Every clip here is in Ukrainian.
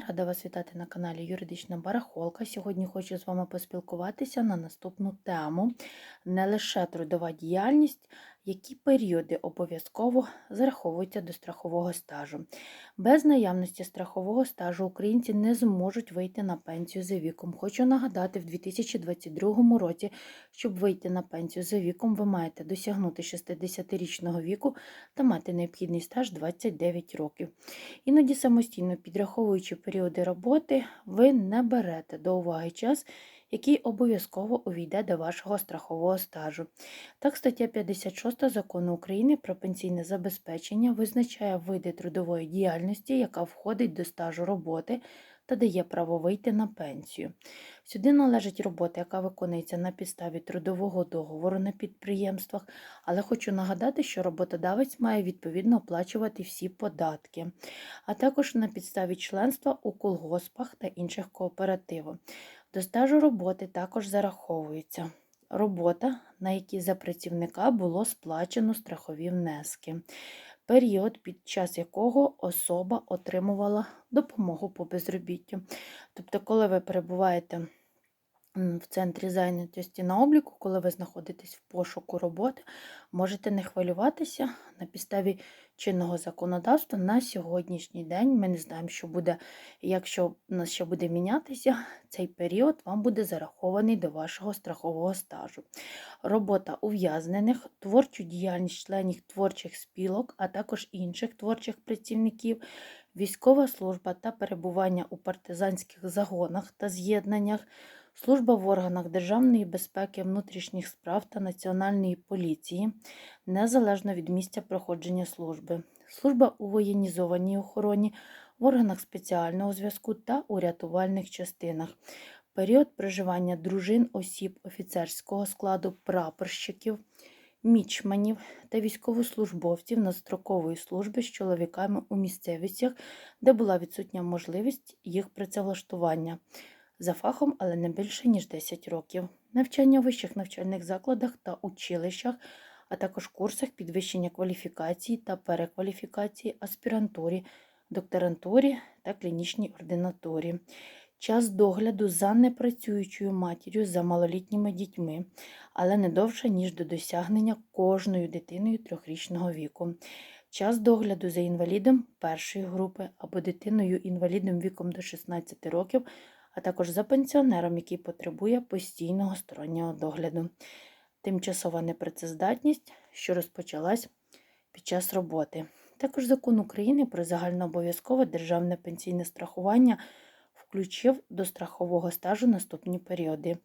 Рада вас вітати на каналі Юридична Барахолка. Сьогодні хочу з вами поспілкуватися на наступну тему: не лише трудова діяльність, які періоди обов'язково зараховуються до страхового стажу. Без наявності страхового стажу українці не зможуть вийти на пенсію за віком. Хочу нагадати, в 2022 році, щоб вийти на пенсію за віком, ви маєте досягнути 60-річного віку та мати необхідний стаж 29 років. Іноді самостійно підраховуючи періоди роботи, ви не берете до уваги час, який обов'язково увійде до вашого страхового стажу. Так, стаття 56 закону України про пенсійне забезпечення визначає види трудової діяльності, яка входить до стажу роботи та дає право вийти на пенсію. Сюди належить робота, яка виконується на підставі трудового договору на підприємствах, але хочу нагадати, що роботодавець має відповідно оплачувати всі податки, а також на підставі членства у колгоспах та інших кооперативах. До стажу роботи також зараховується робота, на якій за працівника було сплачено страхові внески, період, під час якого особа отримувала допомогу по безробіттю. Тобто, коли ви перебуваєте в центрі зайнятості на обліку, коли ви знаходитесь в пошуку роботи, можете не хвилюватися на підставі чинного законодавства на сьогоднішній день. Ми не знаємо, що буде, якщо нас ще буде мінятися, цей період вам буде зарахований до вашого страхового стажу. Робота ув'язнених, творчу діяльність членів творчих спілок, а також інших творчих працівників. Військова служба та перебування у партизанських загонах та з'єднаннях, Служба в органах Державної безпеки, внутрішніх справ та Національної поліції незалежно від місця проходження служби, служба у воєнізованій охороні, в органах спеціального зв'язку та у рятувальних частинах, період проживання дружин осіб офіцерського складу, прапорщиків, мічманів та військовослужбовців надстрокової служби з чоловіками у місцевостях, де була відсутня можливість їх працевлаштування за фахом, але не більше, ніж 10 років, навчання в вищих навчальних закладах та училищах, а також курсах підвищення кваліфікації та перекваліфікації, аспірантурі, докторантурі та клінічній ординатурі. Час догляду за непрацюючою матір'ю за малолітніми дітьми, але не довше, ніж до досягнення кожною дитиною трьохрічного віку. Час догляду за інвалідом першої групи або дитиною інвалідом віком до 16 років а також за пенсіонером, який потребує постійного стороннього догляду. Тимчасова непрацездатність, що розпочалась під час роботи. Також закон України про загальнообов'язкове державне пенсійне страхування включив до страхового стажу наступні періоди: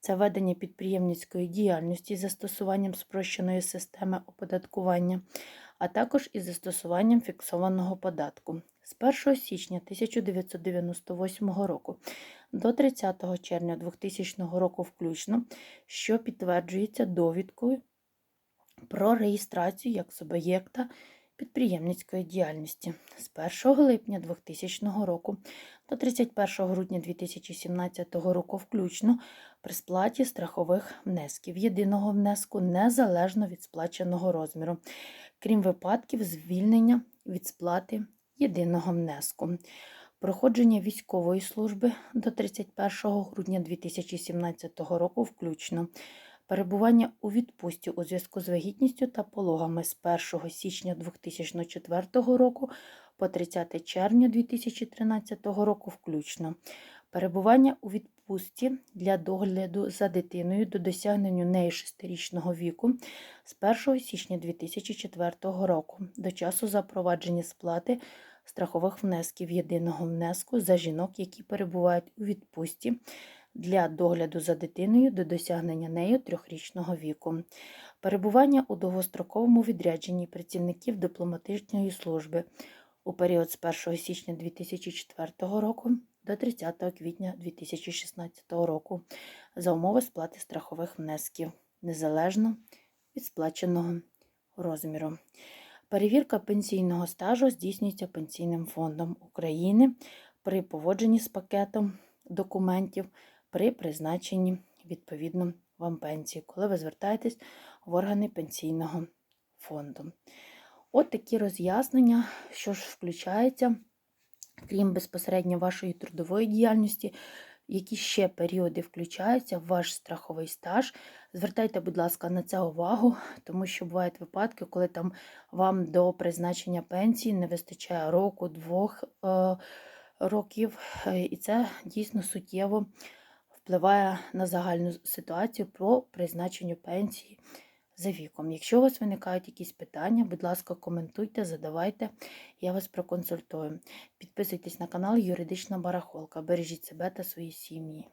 це ведення підприємницької діяльності з застосуванням спрощеної системи оподаткування, а також із застосуванням фіксованого податку. З 1 січня 1998 року до 30 червня 2000 року включно, що підтверджується довідкою про реєстрацію як суб'єкта підприємницької діяльності. З 1 липня 2000 року до 31 грудня 2017 року включно при сплаті страхових внесків, єдиного внеску незалежно від сплаченого розміру, крім випадків звільнення від сплати єдиного внеску проходження військової служби до 31 грудня 2017 року включно, перебування у відпустці у зв'язку з вагітністю та пологами з 1 січня 2004 року по 30 червня 2013 року включно, перебування у відпустці для догляду за дитиною до досягнення неї 6-річного віку з 1 січня 2004 року. До часу запровадження сплати страхових внесків єдиного внеску за жінок, які перебувають у відпустці для догляду за дитиною до досягнення нею трьохрічного віку, перебування у довгостроковому відрядженні працівників дипломатичної служби у період з 1 січня 2004 року до 30 квітня 2016 року за умови сплати страхових внесків незалежно від сплаченого розміру. Перевірка пенсійного стажу здійснюється Пенсійним фондом України при поводженні з пакетом документів при призначенні відповідно вам пенсії, коли ви звертаєтесь в органи пенсійного фонду. От такі роз'яснення, що ж включається крім безпосередньо вашої трудової діяльності, які ще періоди включаються в ваш страховий стаж. Звертайте, будь ласка, на це увагу, тому що бувають випадки, коли там вам до призначення пенсії не вистачає року, двох е, років, е, і це дійсно суттєво впливає на загальну ситуацію по призначенню пенсії за віком. Якщо у вас виникають якісь питання, будь ласка, коментуйте, задавайте, я вас проконсультую. Підписуйтесь на канал Юридична Барахолка. Бережіть себе та свої сім'ї.